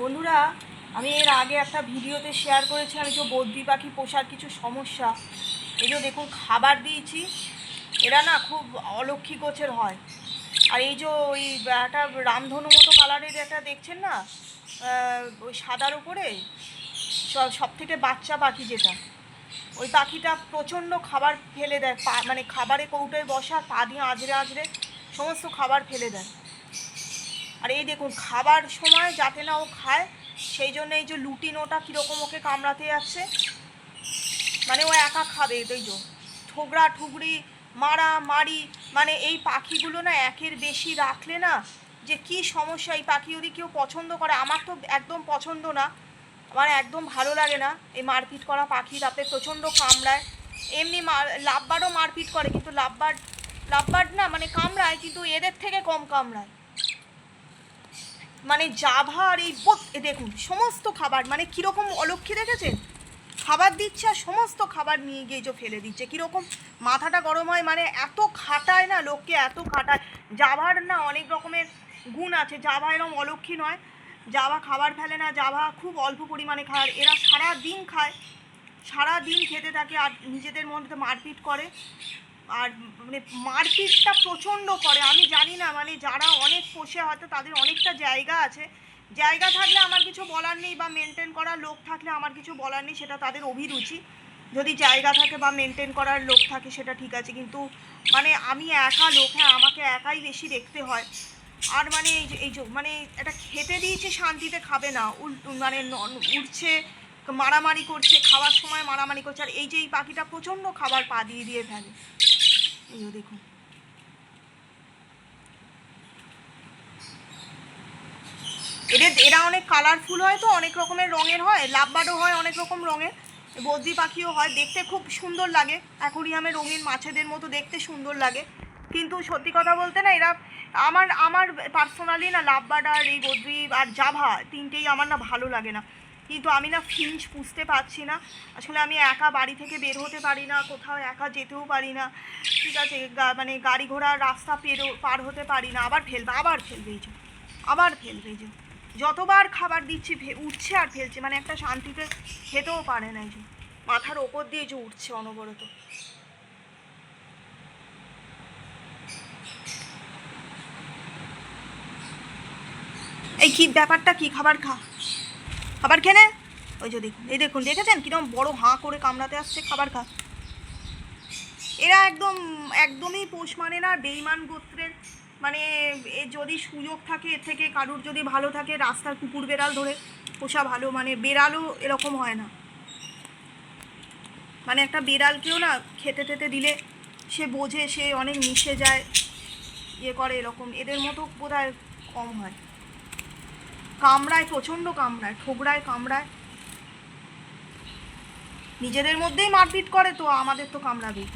বন্ধুরা, আমি এর আগে একটা ভিডিওতে শেয়ার করেছিলাম এই যে বদ্রি পাখি পোষার কিছু সমস্যা। এই যে দেখুন, খাবার দিয়েছি, এরা না খুব অলক্ষী গোছের হয়। আর এই যে ওই একটা রামধনু মতো কালারের একটা দেখছেন না? ওই সাদার উপরে? সব থেকে বাচ্চা পাখি যেটা। ওই পাখিটা প্রচণ্ড খাবার ফেলে দেয় মানে খাবারে কৌটোয় বসা, পা দিয়ে আঁচড়ে আঁচড়ে সমস্ত খাবার ফেলে দেয়। আর এই দেখুন, খাবার সময় যাতে না ও খায়, সেই জন্য এই যে লুটিনোটা কীরকম ওকে কামড়াতে যাচ্ছে। মানে ও একা খাবে, এই যে ঠোকরা ঠুকরি, মারা মারি মানে এই পাখিগুলো না একের বেশি রাখলে না যে কি সমস্যা, এই পাখি যদি কেউ পছন্দ করে, আমার তো একদম পছন্দ না। আমার একদম ভালো লাগে না এই মারপিট করা পাখি, তাতে প্রচণ্ড কামড়ায়। এমনি লাভবারও মারপিট করে, কিন্তু লাভবার লাভবার না মানে কামড়ায়, কিন্তু এদের থেকে কম কামড়ায়। মানে জাভা আর এই দেখুন, সমস্ত খাবার মানে কীরকম অলক্ষী দেখেছেন? খাবার দিচ্ছে আর সমস্ত খাবার নিয়ে গিয়ে যে ফেলে দিচ্ছে, কীরকম? মাথাটা গরম হয় মানে এত খাটায় না লোককে, এত খাটায়। জাভার না অনেক রকমের গুণ আছে, জাভা এরকম অলক্ষী নয়। জাভা খাবার ফেলে না, জাভা খুব অল্প পরিমাণে খায় এরা সারা দিন খায় সারা দিন খেতে থাকে আর নিজেদের মধ্যে মারপিট করে। আর মানে মারপিটটা প্রচণ্ড করে, আমি জানি না মানে যারা অনেক পোষে হয়তো তাদের অনেকটা জায়গা আছে। জায়গা থাকলে আমার কিছু বলার নেই বা মেনটেন করার লোক থাকলে আমার কিছু বলার নেই, সেটা তাদের অভিরুচি। যদি জায়গা থাকে বা মেনটেন করার লোক থাকে, সেটা ঠিক আছে। কিন্তু মানে আমি একা লোক হ্যাঁ আমাকে একাই বেশি দেখতে হয়। আর মানে এই যে, এই মানে এটা খেতে দিয়েছে, শান্তিতে খাবে না। উল মানে উঠছে মারামারি করছে, খাওয়ার সময় মারামারি করছে, আর এই যে এই পাখিটা প্রচণ্ড খাবার পা দিয়ে দিয়ে ফেলে। এই দেখুন। এদের, এরা অনেক কালারফুল হয় তো, অনেক রকমের রঙের হয় লাভবার্ডও হয় অনেক রকম রঙের। বদ্রি পাখিও হয়, দেখতে খুব সুন্দর লাগে। অ্যাকোরিয়ামে রঙিন মাছেদের মতো দেখতে সুন্দর লাগে। কিন্তু সত্যি কথা বলতে না, এরা আমার আমার পার্সোনালি না লাভবার্ড আর এই বদ্রি আর জাভা, তিনটেই আমার না ভালো লাগে না। কিন্তু আমি না ফিঞ্চ পুষতে পারছি না। আসলে আমি একা বাড়ি থেকে বের হতে পারি না, কোথাও একা যেতেও পারি না। ঠিক আছে মানে গাড়ি ঘোড়ার রাস্তা পেরো, পার হতে পারি না। আবার ফেলবে আবার ফেলবে যে, আবার ফেলবে যে। যতবার খাবার দিচ্ছি উঠছে আর ফেলছে মানে একটা শান্তিতে খেতেও পারে না যে। মাথার ওপর দিয়ে যে উঠছে অনবরত। এই কি, ব্যাপারটা কি? খাবার খা। খাবার খেনে ওই যে দেখুন, এই দেখুন, দেখেছেন? কীরকম বড় হাঁ করে কামড়াতে আসছে খাবার খা এরা একদম, একদমই পোষ মানে না, বেইমান গোত্রের। মানে এ যদি সুযোগ থাকে এর থেকে কারুর যদি ভালো থাকে, রাস্তার কুকুর বেড়াল ধরে পোষা ভালো মানে বেড়ালও এরকম হয় না। মানে একটা বেড়ালকেও না খেতে টেতে দিলে সে বোঝে, সে অনেক মিশে যায় ইয়ে করে এরকম। এদের মতো বোধহয় কম হয়। কামড়ায় প্রচণ্ড কামড়ায় ঠোকরায় কামড়ায়। নিজেদের মধ্যেই মারপিট করে তো আমাদের তো কামড়াবেই।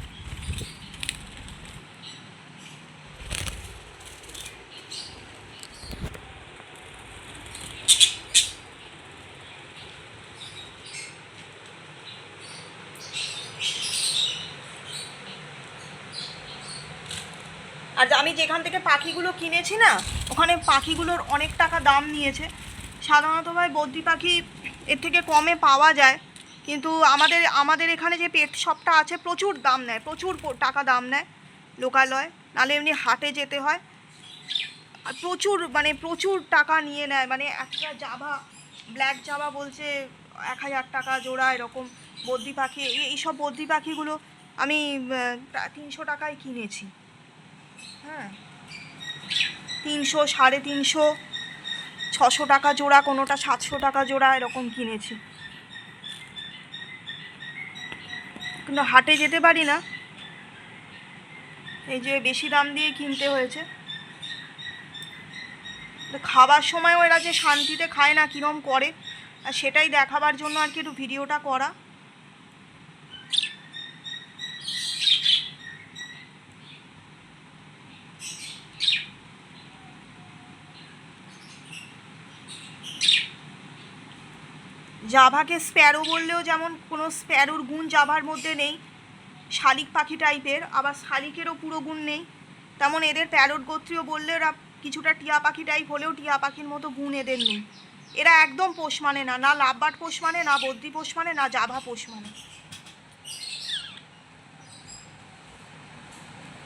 আর আমি যেখান থেকে পাখিগুলো কিনেছি না, ওখানে পাখিগুলোর অনেক টাকা দাম নিয়েছে। সাধারণত ভাই বদ্রি পাখি এর থেকে কমে পাওয়া যায়, কিন্তু আমাদের আমাদের এখানে যে পেট শপটা আছে প্রচুর দাম নেয়, প্রচুর টাকা দাম নেয় লোকালয়। নাহলে এমনি হাটে যেতে হয়। আর প্রচুর মানে প্রচুর টাকা নিয়ে নেয় মানে একটা জাভা ব্ল্যাক জাভা বলছে এক হাজার টাকা জোড়া এরকম বদ্রি পাখি, এই- এইসব বদ্রি পাখিগুলো আমি তিনশো টাকায় কিনেছি। হ্যাঁ তিনশো, সাড়ে তিনশো, ছশো টাকা জোড়া, কোনোটা সাতশো টাকা জোড়া, এরকম কিনেছি। কিন্তু হাটে যেতে পারি না। এই যে বেশি দাম দিয়ে কিনতে হয়েছে। খাবার সময়ও এরা যে শান্তিতে খায় না, কীরম করে, আর সেটাই দেখাবার জন্য আর কি একটু ভিডিওটা করা। জাভাকে স্প্যারো বললেও যেমন কোনো স্প্যারোর গুণ জাভার মধ্যে নেই, শালিক পাখি টাইপের, আবার শালিকেরও পুরো গুণ নেই। তেমন এদের প্যারোট গোত্রীয় বললে ওরা কিছুটা টিয়া পাখি টাইপ হলেও টিয়া পাখির মতো গুণ এদের নেই। এরা একদম পোষ মানে না না লাভবাট পোষ মানে না বদ্রি পোষ মানে না জাভা পোষ মানে।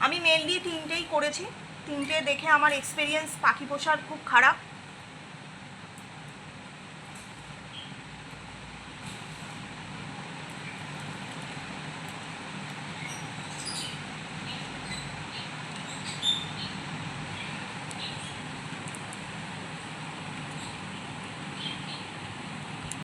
আমি মেনলি তিনটেই করেছি। তিনটে দেখে আমার এক্সপিরিয়েন্স পাখি পোষার খুব খারাপ।